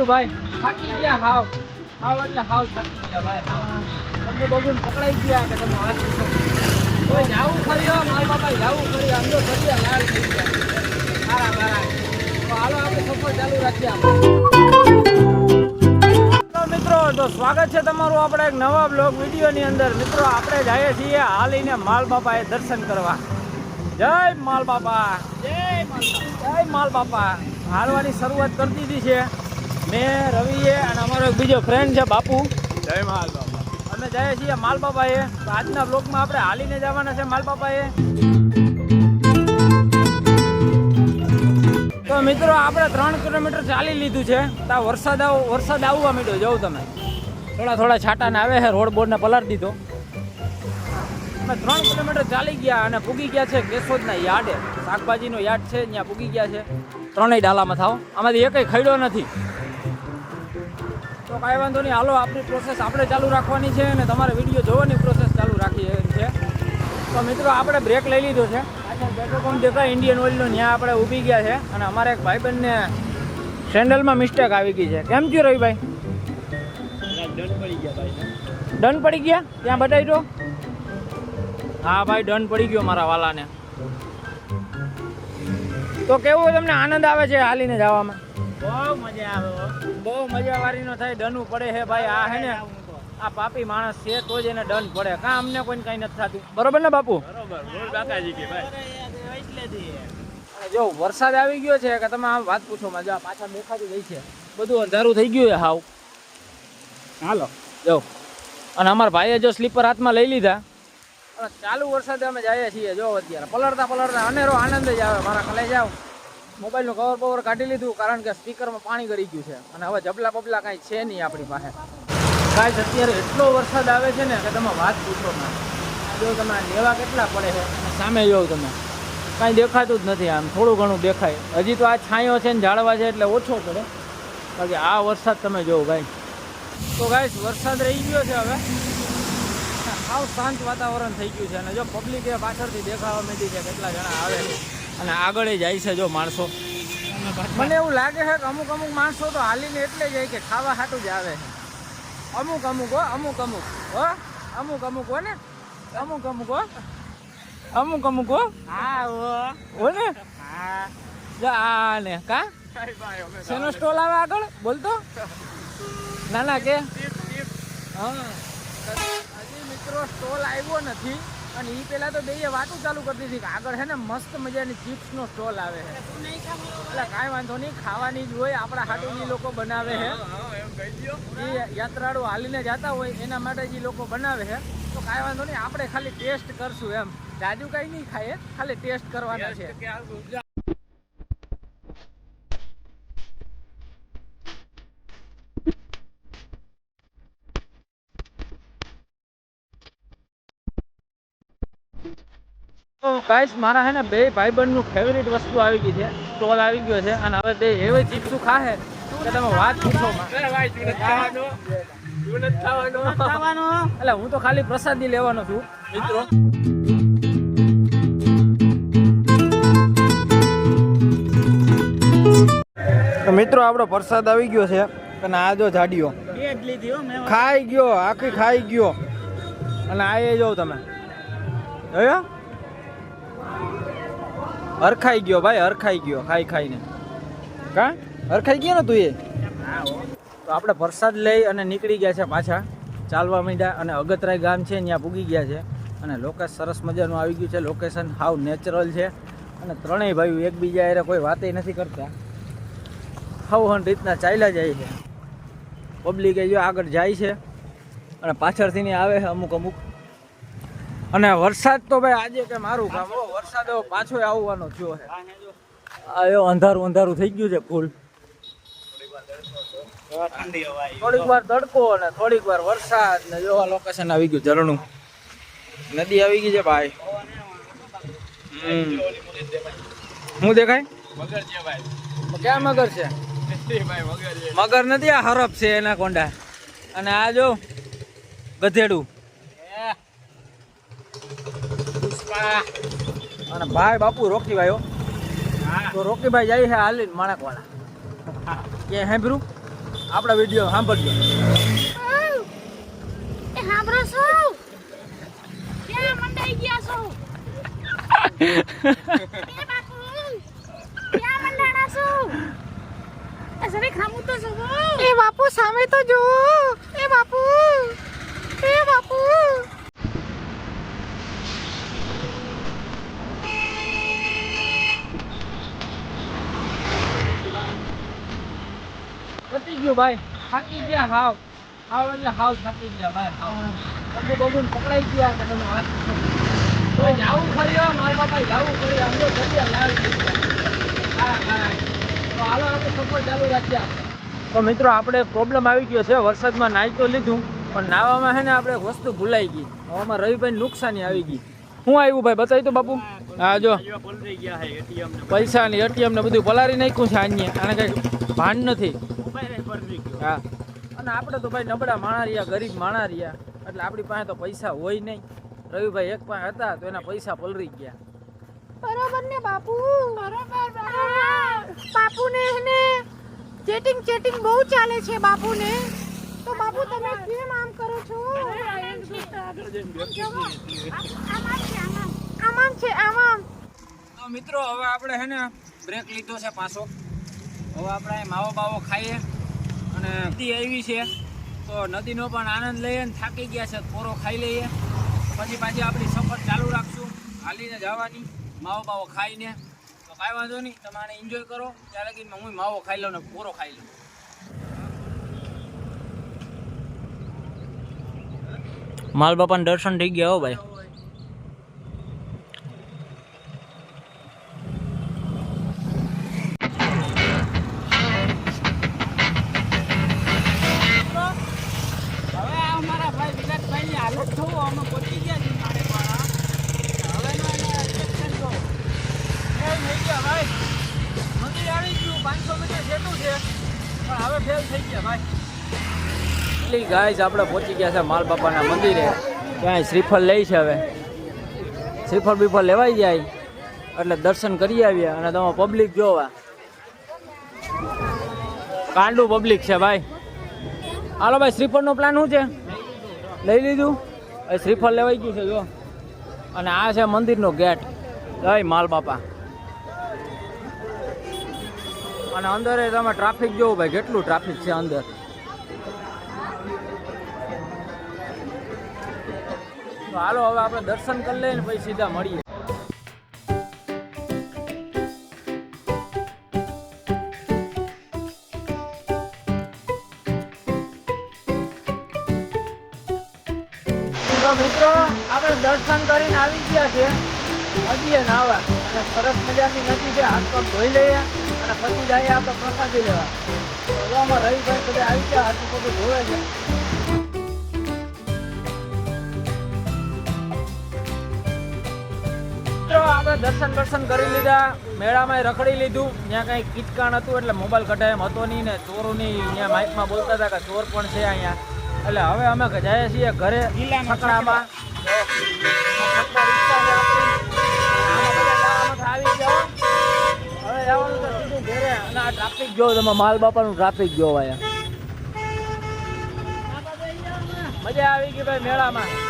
ગયું ભાઈ, થાકી ગયા હાવ. હાવ એટલે હાવ થાકી ગયા ભાઈ. તમને બગુન પકડાઈ ગયા કે તમે હાથ. ઓય, જાવું હો, મારા બાપા, જાવું ખરી. આમ ફરી લાલ થઈ ગયા. સારા સારા તો હાલો, આપણે સફર ચાલુ રાખીએ મિત્રો, તો સ્વાગત છે તમારું આપણે એક નવા બ્લોગ વિડીયોની અંદર. મિત્રો, આપણે જઈએ છીએ હાલીને માલ બાપાએ દર્શન કરવા. જય માલ બાપા. જય માલ બાપા. હાલવાની શરૂઆત કરી દીધી છે. મેં રવિએ અને અમારો એક બીજો ફ્રેન્ડ છે બાપુ. જય માલ બાપા. અમે જઈએ છીએ માલ બાપાએ તો આજના બ્લોકમાં આપણે હાલીને જવાના છે માલ બાપાએ તો મિત્રો આપણે ત્રણ કિલોમીટર ચાલી લીધું છે. ત્યાં વરસાદ આવો વરસાદ આવવા માંડ્યો જવું તમે. થોડા થોડા છાંટાને આવે છે રોડ બોર્ડને પલાર દીધો. અમે ત્રણ કિલોમીટર ચાલી ગયા અને પૂગી ગયા છે કેશોદના યાર્ડે. શાકભાજીનો યાર્ડ છે ત્યાં પૂગી ગયા છે. ત્રણેય ડાલામાં થાવ આમાંથી એકય ખડ્યો નથી. તો કાંઈ વાંધો નહીં. હાલો આપણી પ્રોસેસ આપણે ચાલુ રાખવાની છે અને તમારે વીડિયો જોવાની પ્રોસેસ ચાલુ રાખી છે. તો મિત્રો આપણે બ્રેક લઈ લીધો છે. પેટ્રોલ પંપ દેખાય? ઇન્ડિયન ઓઇલનો ત્યાં આપણે ઊભી ગયા છે. અને અમારા એક ભાઈબંધને સેન્ડલમાં મિસ્ટેક આવી ગઈ છે. કેમ થયું રવિભાઈ? ડન પડી ગયા ત્યાં બતાવી દો. હા ભાઈ ડન પડી ગયો મારા વાલાને. તો કેવું તમને આનંદ આવે છે હાલીને જવામાં? બહુ મજા આવે બહુ મજા વાળી નો થાય ડનવું પડે હે ભાઈ. આ હે ને આ પાપી માણસ છે તો જ એને ડન પડે. કા અમને કોઈ કઈ નથી થતું. બરોબર ને બાપુ? બરોબર બોલ બાકાજી કે ભાઈ. જો વરસાદ આવી ગયો છે કે તમે આમ વાત પૂછો માં જો પાછા પાછળ ગઈ છે. બધું અંધારું થઈ ગયું છે હાવ. હાલો. જો. અને અમારા ભાઈએ જો સ્લીપર હાથમાં લઈ લીધા. અને ચાલુ વરસાદે અમે જઈએ છીએ જો અત્યારે. પલળતા પલળતા અનેરો આનંદ જ આવે. મારા કલે જાવ મોબાઈલનું કવર પવર કાઢી લીધું કારણ કે સ્પીકરમાં પાણી ગળી ગયું છે. અને હવે જબલા બબલા કાંઈ છે નહીં આપણી પાસે. કાંઈ અત્યારે એટલો વરસાદ આવે છે ને કે તમે વાત પૂછો ના જો તમે લેવા કેટલા પડે છે સામે જોવો તમે. કાંઈ દેખાતું જ નથી આમ, થોડું ઘણું દેખાય. હજી તો આ છાંયો છે ને ઝાડવા છે એટલે ઓછો પડે. બાકી આ વરસાદ તમે જોવો ભાઈ તો ગાઈશ વરસાદ રહી ગયો છે હવે. સાવ શાંત વાતાવરણ થઈ ગયું છે. અને જો પબ્લિક એ પાછળથી દેખાવા માંડી છે કેટલા જણા આવે છે. અને આગળ જાય છે જો માણસો. મને એવું લાગે છે કે અમુક અમુક માણસો તો હાલીને એટલે જાય કે ખાવા હાટું જ આવે છે. અમુક અમુક હો અમુક અમુક હો અમુક અમુક હો ને? અમુક અમુક હો. અમુક અમુક હો. હા ઓ હો ને? હા. આ ને કા? શેનો સ્ટોલ આવે આગળ? બોલતો ના ના કે? હા. હજી મિત્રો સ્ટોલ આવ્યો નથી. અને એ પેલા તો બેય વાતો ચાલુ કરતી હતી કે આગળ છે ને મસ્ત મજાની ચિપ્સનો સ્ટોલ આવે છે એટલે કાંઈ વાંધો નહીં ખાવાની જ હોય આપણા હાટું લોકો બનાવે છે એ યાત્રાળુ હાલીને જતા હોય એના માટે જે લોકો બનાવે છે તો કાંઈ વાંધો નહીં આપણે ખાલી ટેસ્ટ કરશું એમ. જાજુ કાંઈ નહીં ખાઈએ ખાલી ટેસ્ટ કરવાના છે. ગાઈસ મારા હે ને બે ભાઈબંધનું ફેવરિટ વસ્તુ આવી ગઈ છે. સ્ટોલ આવી ગયો છે અને હવે તે એવી ચીપ્સું ખાહે. કે તમે વાત પૂછો એટલે હું તો ખાલી પ્રસાદી લેવાનો છું. મિત્રો. તો મિત્રો આપણો પ્રસાદ આવી ગયો છે અને આ જો જાડીઓ. બે જ લીધી હો મેં ખાઈ ગયો આખી ખાઈ ગયો. અને આ એ જો તમે. જોયો? હરખાઈ ગયો ભાઈ, હરખાઈ ગયો, ખાઈ ખાઈને. કા? હરખાઈ ગયો ને તું એ? તો આપણે પ્રસાદ લઈ અને નીકળી ગયા છે પાછા. ચાલવા માંડ્યા અને અગતરાય ગામ છે, ત્યાં પૂગી ગયા છે. અને લોકેશ સરસ મજાનું આવી ગયું છે. લોકેશન હાવ નેચરલ છે. અને ત્રણેય ભાઈઓ એકબીજા હારે કોઈ વાતે નથી કરતા. હાવ હન રીતના ચાલ્યા જાય છે. પબ્લિક જો આગળ જાય છે. અને પાછળથી આવે છે અમુક અમુક. અને વરસાદ તો ભાઈ આજે કે મારું કામ. વરસાદ પાછો આવવાનો થયો છે. આ એવો અંધારું અંધારું થઈ ગયું છે ફૂલ. થોડીક વાર તડકો અને થોડીક વાર વરસાદ ને જોવા લોકેશન આવી ગયું ઝરણું. નદી આવી ગઈ છે ભાઈ. હું દેખાય? ભાઈ ક્યાં મગર છે? મગર નથી, આ હરફ છે એના કોંડા. અને આ જો ગધેડું. અને ભાઈ બાપુ રોકીભાઈ હો. તો રોકીભાઈ જાય છે હાલીને માણક વાળા ક્યાં હેમ્બ્રુ આપણા વીડિયો સાંભળજો. એ સાંભળો છો ક્યાં મંડાઈ ગયા છો એ બાપુ સામે તો જો એ બાપુ એ બાપુ. પતી ગયું ભાઈ. થાકી ગયા હાવ. હાવ એટલે હાવ થાકી ગયા ભાઈ, હાવ. બબુ બબુ પકડાઈ ગયા તમે વાત તો જાવું ખરી મારા મિત્રો, આપણે પ્રોબ્લેમ આવી ગયો છે. વરસાદમાં નાહી તો લીધું, પણ નાવામાં છે ને આપણે વસ્તુ ભૂલાઈ ગઈ. હવામાં રવિભાઈ નુકસાની આવી ગઈ. શું આવ્યું ભાઈ? બતાવી તો બાપુ. હા, જો. પૈસા ને એટીએમ ને બધું પલારી નાખ્યું છે આને આને કઈ ભાન નથી. ગયો. હા. અને આપણે તો ભાઈ નબળા માણા રહ્યા ગરીબ માણા રહ્યા. એટલે આપણી પાસે તો પૈસા હોય નહીં. રવિભાઈ એક પાસે હતા તો એના પૈસા પલરી ગયા. બરાબર ને બાપુ? બરાબર બાપુ ને એને ચેટિંગ ચેટિંગ બહુ ચાલે છે બાપુ ને તો બાપુ તમે કેમ આમ કરો છો? આમામ છે આમામ તો મિત્રો હવે આપણે હે ને બ્રેક લીધો છે પાછો. હવે આપણે માવો બાવો ખાઈએ. અને નદી આવી છે. તો નદીનો પણ આનંદ લઈએ ને થાકી ગયા છે. કોરો ખાઈ લઈએ. પછી પાછી આપણી સફર ચાલુ રાખશું. હાલીને જવાની. માવો બાવો ખાઈને. તો કાંઈ વાંધો નહીં. તમે આને એન્જોય કરો. ત્યારે કે હું માવો ખાઈ લઉં ને કોરો ખાઈ લઉં. માલ બાપાને દર્શન થઈ ગયા હો ભાઈ. છે. ગાય આપણે પહોંચી ગયા છે માલ મંદિરે. ત્યાં શ્રીફળ લઈ છે હવે. શ્રીફળ બીફળ લેવાઈ જાય એટલે દર્શન કરી આવ્યા અને તમે પબ્લિક જોવા. કાંડું પબ્લિક છે, ભાઈ. હાલો, ભાઈ, શ્રીફળનો પ્લાન શું છે? લઈ લીધું? શ્રીફળ લેવાઈ ગયું છે જો અને આ છે મંદિરનો ગેટ જય માલ બાપા. અને અંદર તમે ટ્રાફિક જોવો ભાઈ, કેટલું ટ્રાફિક છે અંદર? હાલો, હવે આપણે દર્શન કરી લઈએ ને પછી સીધા મળીએ. મિત્રો, આપણે દર્શન કરીને આવી ગયા છે હજી નાવા. સરસ મજાની નદી છે હાથ પગ ધોઈ લઈએ. પછી જાય આપણે પ્રસાદી લેવા. આમાં રવિભાઈ બધા આવી ગયા હાથ પગ ધોવે છે. આપણે દર્શન દર્શન કરી લીધા મેળામાં રખડી લીધું. ત્યાં કંઈ કિટકાણ હતું એટલે મોબાઈલ કઢાય એમ હતો નહીં ને ચોરોની ત્યાં માઇકમાં બોલતા હતા કે ચોર પણ છે અહીંયા? એટલે હવે અમે જઈએ છીએ ઘરે છકડામાં છકડા રિક્ષા છે આપણી. આમાં બધા જવામાંથી આવી ગયા હવે જવાનું તો સીધું ઘરે અને આ ટ્રાફિક જોવો તમે માલ બાપાનું ટ્રાફિક અહીંયા મજા આવી ગઈ ભાઈ મેળામાં.